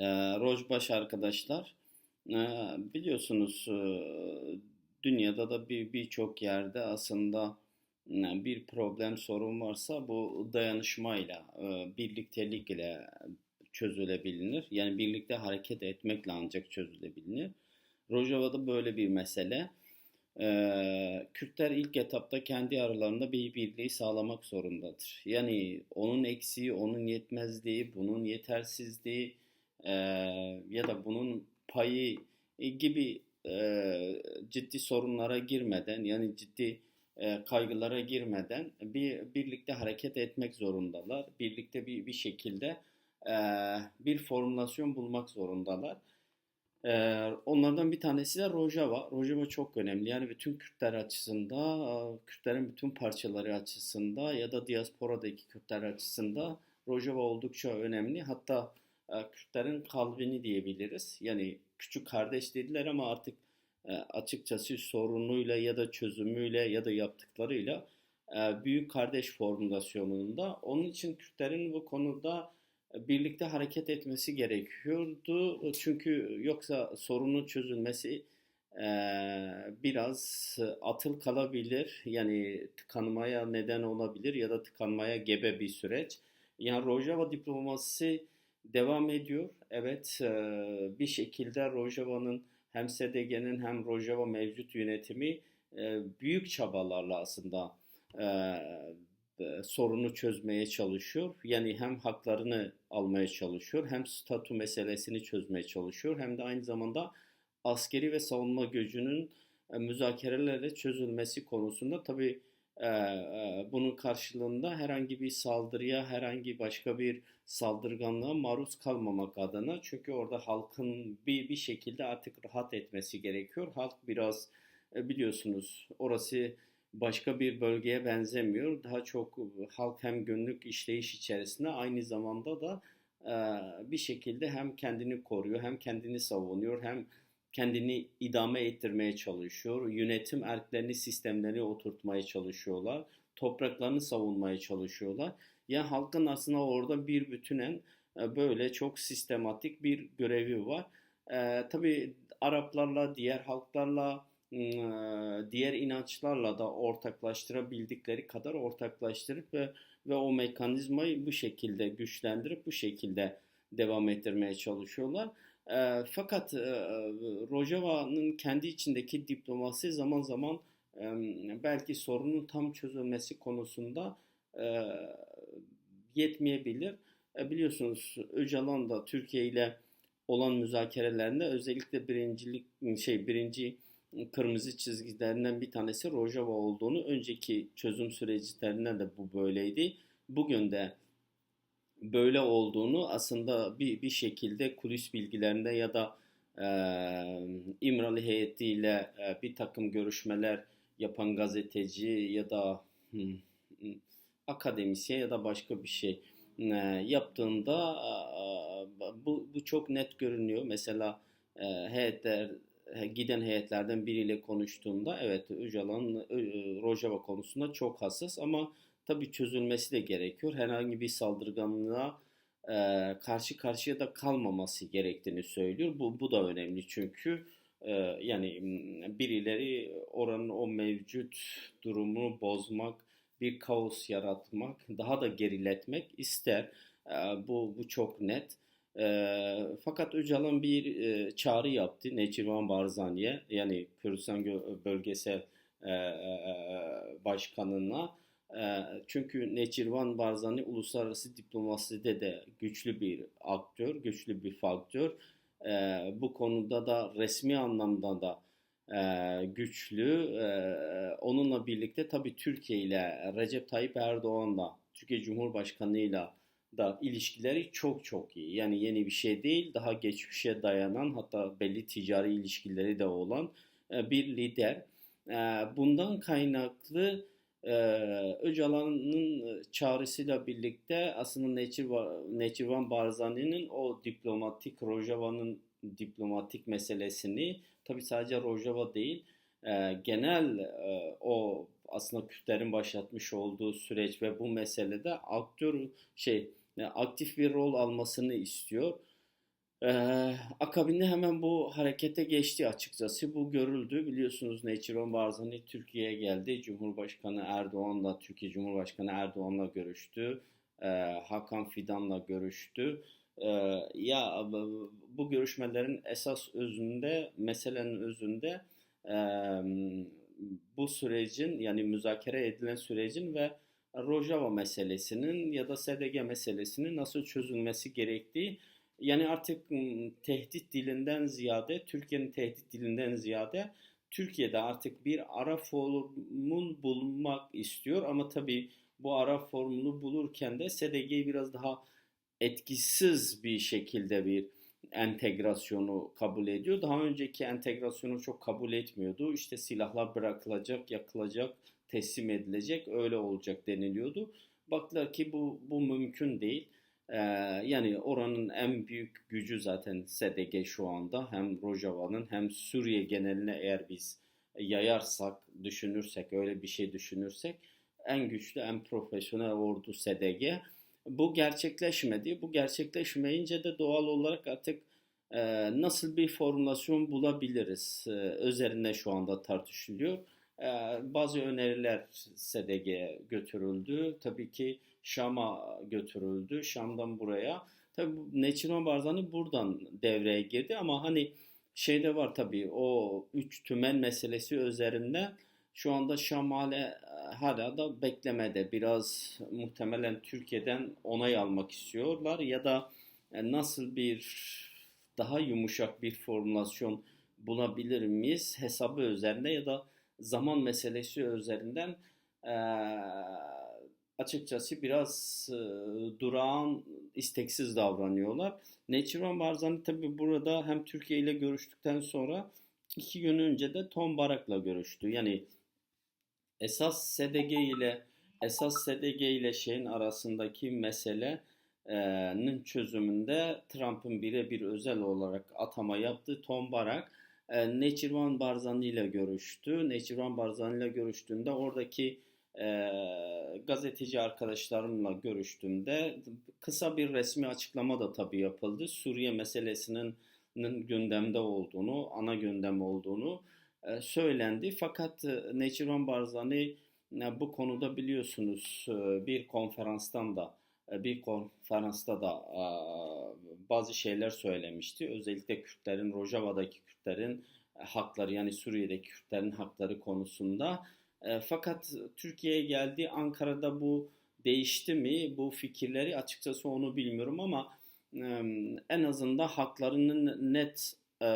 Ee, Rojbaş arkadaşlar, ee, biliyorsunuz ee, dünyada da bir birçok yerde aslında ee, bir problem sorun varsa bu dayanışmayla, ee, birliktelikle çözülebilir. Yani birlikte hareket etmekle ancak çözülebilir. Rojava'da böyle bir mesele. Ee, Kürtler ilk etapta kendi aralarında bir birliği sağlamak zorundadır. Yani onun eksiği, onun yetmezliği, bunun yetersizliği e, ya da bunun payı gibi e, ciddi sorunlara girmeden, yani ciddi e, kaygılara girmeden bir birlikte hareket etmek zorundalar. Birlikte bir bir şekilde e, bir formülasyon bulmak zorundalar. Ee, onlardan bir tanesi de Rojava. Rojava çok önemli. Yani bütün Kürtler açısında, Kürtlerin bütün parçaları açısında ya da diasporadaki Kürtler açısında Rojava oldukça önemli. Hatta e, Kürtlerin kalbini diyebiliriz. Yani küçük kardeş dediler ama artık e, açıkçası sorunuyla ya da çözümüyle ya da yaptıklarıyla e, büyük kardeş formülasyonunda. Onun için Kürtlerin bu konuda birlikte hareket etmesi gerekiyordu. Çünkü yoksa sorunun çözülmesi e, biraz atıl kalabilir. Yani tıkanmaya neden olabilir ya da tıkanmaya gebe bir süreç. Yani Rojava diplomasisi devam ediyor. Evet e, bir şekilde Rojava'nın hem SDG'nin hem Rojava mevcut yönetimi e, büyük çabalarla aslında e, sorunu çözmeye çalışıyor. Yani hem haklarını almaya çalışıyor, hem statü meselesini çözmeye çalışıyor, hem de aynı zamanda askeri ve savunma gücünün e, müzakerelerle çözülmesi konusunda tabii bunun karşılığında herhangi bir saldırıya, herhangi başka bir saldırganlığa maruz kalmamak adına çünkü orada halkın bir bir şekilde artık rahat etmesi gerekiyor. Halk biraz e, biliyorsunuz orası başka bir bölgeye benzemiyor. Daha çok halk hem günlük işleyiş içerisinde aynı zamanda da e, bir şekilde hem kendini koruyor, hem kendini savunuyor, hem kendini idame ettirmeye çalışıyor. Yönetim erklerini, sistemlerini oturtmaya çalışıyorlar. Topraklarını savunmaya çalışıyorlar. Yani halkın aslında orada bir bütünen e, böyle çok sistematik bir görevi var. E, tabii Araplarla, diğer halklarla, diğer inançlarla da ortaklaştırabildikleri kadar ortaklaştırıp ve, ve o mekanizmayı bu şekilde güçlendirip bu şekilde devam ettirmeye çalışıyorlar. E, fakat e, Rojava'nın kendi içindeki diplomasi zaman zaman e, belki sorunun tam çözülmesi konusunda e, yetmeyebilir. E, biliyorsunuz Öcalan da Türkiye ile olan müzakerelerinde özellikle birincilik şey birinci kırmızı çizgilerinden bir tanesi Rojava olduğunu önceki çözüm süreçlerinden de bu böyleydi. Bugün de böyle olduğunu aslında bir, bir şekilde kulis bilgilerinde ya da e, İmralı heyetiyle e, bir takım görüşmeler yapan gazeteci ya da hmm, akademisyen ya da başka bir şey e, yaptığında e, bu, bu çok net görünüyor. Mesela e, heyetler giden heyetlerden biriyle konuştuğumda evet Öcalan Rojava konusunda çok hassas ama tabii çözülmesi de gerekiyor. Herhangi bir saldırganlığa e, karşı karşıya da kalmaması gerektiğini söylüyor. Bu, bu da önemli çünkü e, yani birileri oranın o mevcut durumunu bozmak, bir kaos yaratmak, daha da geriletmek ister. E, bu, bu çok net. E, fakat Öcalan bir e, çağrı yaptı Necirvan Barzani'ye yani Kürdistan Bölgesel e, e, Başkanı'na. E, çünkü Necirvan Barzani uluslararası diplomaside de güçlü bir aktör, güçlü bir faktör. E, bu konuda da resmi anlamda da e, güçlü. E, onunla birlikte tabii Türkiye ile Recep Tayyip Erdoğan'la, Türkiye Cumhurbaşkanı ile da ilişkileri çok çok iyi. Yani yeni bir şey değil, daha geçmişe dayanan hatta belli ticari ilişkileri de olan e, bir lider. Bundan kaynaklı e, Öcalan'ın çağrısıyla birlikte aslında Neçirvan Barzani'nin o diplomatik Rojava'nın diplomatik meselesini tabi sadece Rojava değil genel o aslında Kürtlerin başlatmış olduğu süreç ve bu meselede aktör şey aktif bir rol almasını istiyor. Ee, akabinde hemen bu harekete geçti açıkçası. Bu görüldü. Biliyorsunuz Neçiron Barzani Türkiye'ye geldi. Cumhurbaşkanı Erdoğan'la, Türkiye Cumhurbaşkanı Erdoğan'la görüştü. Ee, Hakan Fidan'la görüştü. Ee, ya bu görüşmelerin esas özünde, meselenin özünde e, bu sürecin yani müzakere edilen sürecin ve Rojava meselesinin ya da SDG meselesinin nasıl çözülmesi gerektiği yani artık tehdit dilinden ziyade, Türkiye'nin tehdit dilinden ziyade Türkiye'de artık bir ara formun bulmak istiyor ama tabii bu ara formunu bulurken de SDG'yi biraz daha etkisiz bir şekilde bir entegrasyonu kabul ediyor. Daha önceki entegrasyonu çok kabul etmiyordu. İşte silahlar bırakılacak, yakılacak, teslim edilecek, öyle olacak deniliyordu. Baktılar ki bu, bu mümkün değil. Ee, yani oranın en büyük gücü zaten SDG şu anda. Hem Rojava'nın hem Suriye geneline eğer biz yayarsak, düşünürsek, öyle bir şey düşünürsek en güçlü, en profesyonel ordu SDG. Bu gerçekleşmedi. Bu gerçekleşmeyince de doğal olarak artık e, nasıl bir formülasyon bulabiliriz e, üzerine şu anda tartışılıyor. E, bazı öneriler SDG'ye götürüldü. Tabii ki Şam'a götürüldü. Şam'dan buraya. Tabii Neçino Barzani buradan devreye girdi ama hani şeyde var tabii o üç tümen meselesi üzerinde şu anda Şam hala, hala da beklemede. Biraz muhtemelen Türkiye'den onay almak istiyorlar ya da e, nasıl bir daha yumuşak bir formülasyon bulabilir miyiz hesabı üzerinde ya da zaman meselesi üzerinden e, açıkçası biraz e, durağan, isteksiz davranıyorlar. Neçirvan Barzani tabi burada hem Türkiye ile görüştükten sonra iki gün önce de Tom Barak'la görüştü. Yani esas SDG ile esas SDG ile şeyin arasındaki meselenin çözümünde Trump'ın birebir özel olarak atama yaptığı Tom Barak e, Neçirvan Barzani ile görüştü. Neçirvan Barzani ile görüştüğünde oradaki e, gazeteci arkadaşlarımla görüştüğümde kısa bir resmi açıklama da tabii yapıldı. Suriye meselesinin gündemde olduğunu, ana gündem olduğunu e, söylendi. Fakat e, Necron Barzani e, bu konuda biliyorsunuz e, bir konferanstan da e, bir konferansta da e, bazı şeyler söylemişti. Özellikle Kürtlerin, Rojava'daki Kürtlerin hakları yani Suriye'deki Kürtlerin hakları konusunda e, fakat Türkiye'ye geldi. Ankara'da bu değişti mi? Bu fikirleri açıkçası onu bilmiyorum ama e, en azından haklarının net e,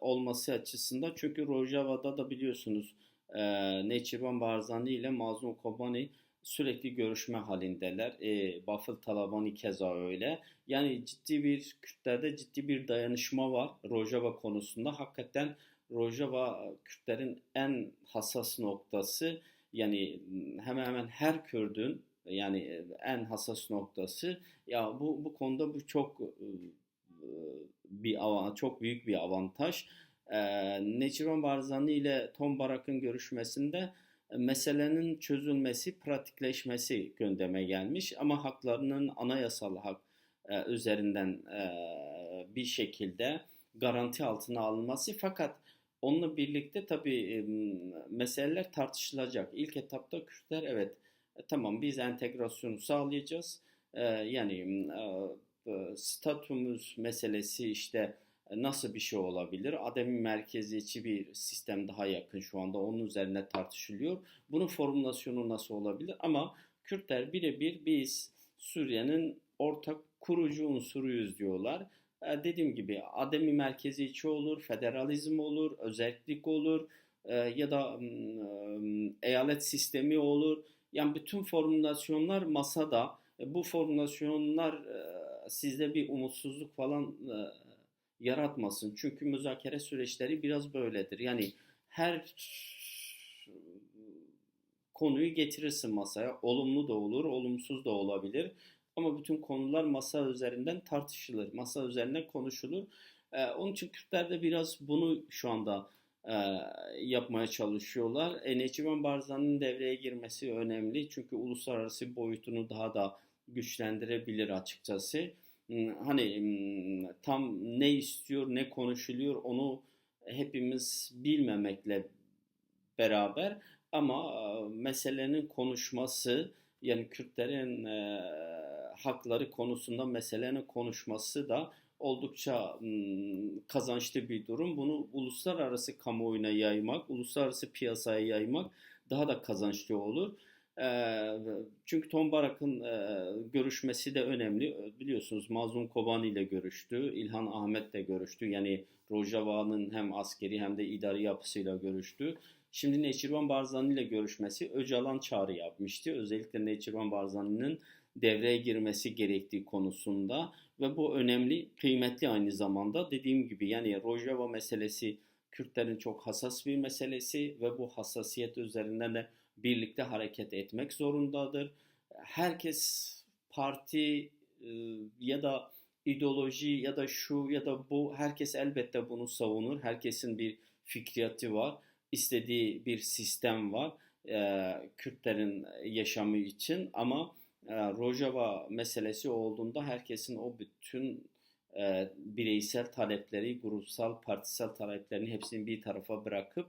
olması açısından çünkü Rojava'da da biliyorsunuz e, Neçirvan Barzani ile Mazlum Kobani sürekli görüşme halindeler. E, Bafıl Talabani keza öyle. Yani ciddi bir Kürtlerde ciddi bir dayanışma var Rojava konusunda. Hakikaten Rojava Kürtlerin en hassas noktası yani hemen hemen her Kürdün yani en hassas noktası ya bu bu konuda bu çok bir çok büyük bir avantaj. Necron Barzani ile Tom Barak'ın görüşmesinde meselenin çözülmesi, pratikleşmesi gündeme gelmiş ama haklarının anayasal hak üzerinden bir şekilde garanti altına alınması fakat Onunla birlikte tabii meseleler tartışılacak. İlk etapta Kürtler evet e, tamam biz entegrasyonu sağlayacağız. E, yani e, statümüz meselesi işte nasıl bir şey olabilir? Ademi merkeziyetçi bir sistem daha yakın şu anda onun üzerine tartışılıyor. Bunun formülasyonu nasıl olabilir? Ama Kürtler birebir biz Suriye'nin ortak kurucu unsuruyuz diyorlar. E, dediğim gibi ademi merkeziyetçi olur, federalizm olur, özellik olur e, ya da e, eyalet sistemi olur. Yani bütün formülasyonlar masada. Bu formülasyonlar sizde bir umutsuzluk falan yaratmasın. Çünkü müzakere süreçleri biraz böyledir. Yani her konuyu getirirsin masaya. Olumlu da olur, olumsuz da olabilir. Ama bütün konular masa üzerinden tartışılır. Masa üzerine konuşulur. Ee, onun için Kürtler de biraz bunu şu anda e, yapmaya çalışıyorlar. E, Necip Barzan'ın devreye girmesi önemli. Çünkü uluslararası boyutunu daha da güçlendirebilir açıkçası. m, hani m, tam ne istiyor, ne konuşuluyor onu hepimiz bilmemekle beraber ama e, meselenin konuşması yani Kürtlerin e, hakları konusunda meselenin konuşması da oldukça kazançlı bir durum. Bunu uluslararası kamuoyuna yaymak, uluslararası piyasaya yaymak daha da kazançlı olur. Çünkü Tom Barak'ın görüşmesi de önemli. Biliyorsunuz Mazlum Kobani ile görüştü, İlhan Ahmet'le görüştü. Yani Rojava'nın hem askeri hem de idari yapısıyla görüştü. Şimdi Neçirvan Barzani ile görüşmesi Öcalan çağrı yapmıştı. Özellikle Neçirvan Barzani'nin devreye girmesi gerektiği konusunda ve bu önemli, kıymetli aynı zamanda. Dediğim gibi yani Rojava meselesi Kürtlerin çok hassas bir meselesi ve bu hassasiyet üzerinden de birlikte hareket etmek zorundadır. Herkes parti e, ya da ideoloji ya da şu ya da bu herkes elbette bunu savunur. Herkesin bir fikriyatı var. istediği bir sistem var e, Kürtlerin yaşamı için ama Rojava meselesi olduğunda herkesin o bütün e, bireysel talepleri, grupsal, partisel taleplerini hepsini bir tarafa bırakıp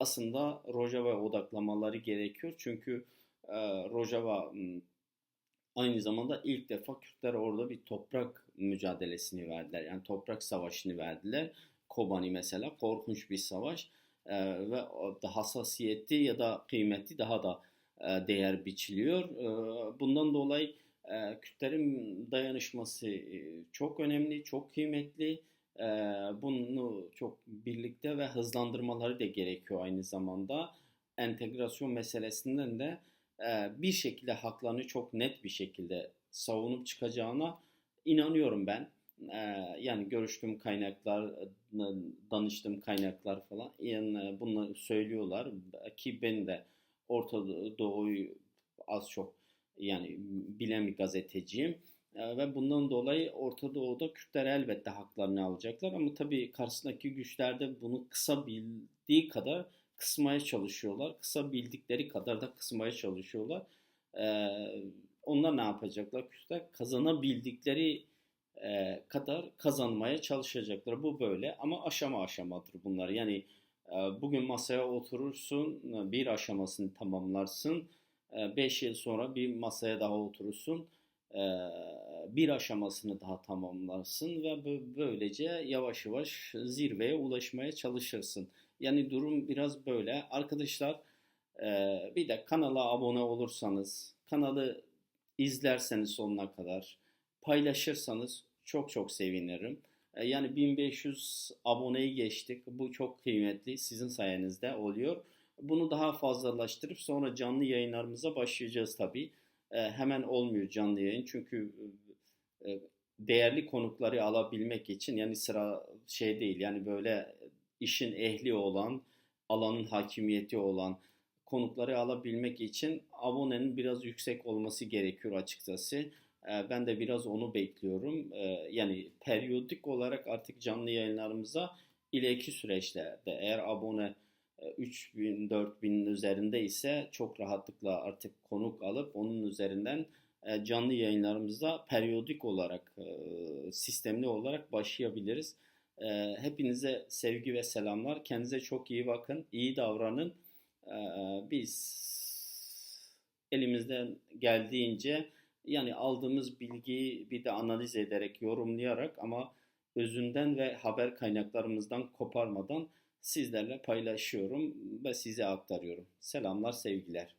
aslında Rojava'ya odaklamaları gerekiyor. Çünkü e, Rojava aynı zamanda ilk defa Kürtler orada bir toprak mücadelesini verdiler. Yani toprak savaşını verdiler. Kobani mesela korkunç bir savaş e, ve hassasiyeti ya da kıymeti daha da e, değer biçiliyor. E, bundan dolayı e, Kürtlerin dayanışması e, çok önemli, çok kıymetli. E, bunu çok birlikte ve hızlandırmaları da gerekiyor aynı zamanda. Entegrasyon meselesinden de e, bir şekilde haklarını çok net bir şekilde savunup çıkacağına inanıyorum ben. E, yani görüştüğüm kaynaklar, danıştığım kaynaklar falan yani bunu söylüyorlar ki ben de Orta Doğu'yu az çok yani bilen bir gazeteciyim. Ve bundan dolayı Orta Doğu'da Kürtler elbette haklarını alacaklar ama tabii karşısındaki güçler de bunu kısa bildiği kadar kısmaya çalışıyorlar. Kısa bildikleri kadar da kısmaya çalışıyorlar. onlar ne yapacaklar? Kürtler kazanabildikleri kadar kazanmaya çalışacaklar. Bu böyle ama aşama aşamadır bunlar. Yani bugün masaya oturursun, bir aşamasını tamamlarsın. Beş yıl sonra bir masaya daha oturursun bir aşamasını daha tamamlarsın ve böylece yavaş yavaş zirveye ulaşmaya çalışırsın. Yani durum biraz böyle. Arkadaşlar bir de kanala abone olursanız, kanalı izlerseniz sonuna kadar, paylaşırsanız çok çok sevinirim. Yani 1500 aboneyi geçtik. Bu çok kıymetli. Sizin sayenizde oluyor. Bunu daha fazlalaştırıp sonra canlı yayınlarımıza başlayacağız tabii. Hemen olmuyor canlı yayın. Çünkü değerli konukları alabilmek için yani sıra şey değil. Yani böyle işin ehli olan, alanın hakimiyeti olan konukları alabilmek için abonenin biraz yüksek olması gerekiyor açıkçası. Ben de biraz onu bekliyorum. Yani periyodik olarak artık canlı yayınlarımıza ileriki süreçlerde eğer abone 3000 4000 üzerinde ise çok rahatlıkla artık konuk alıp onun üzerinden canlı yayınlarımızda periyodik olarak sistemli olarak başlayabiliriz. Hepinize sevgi ve selamlar. Kendinize çok iyi bakın. iyi davranın. Biz elimizden geldiğince yani aldığımız bilgiyi bir de analiz ederek, yorumlayarak ama özünden ve haber kaynaklarımızdan koparmadan sizlerle paylaşıyorum ve size aktarıyorum. Selamlar, sevgiler.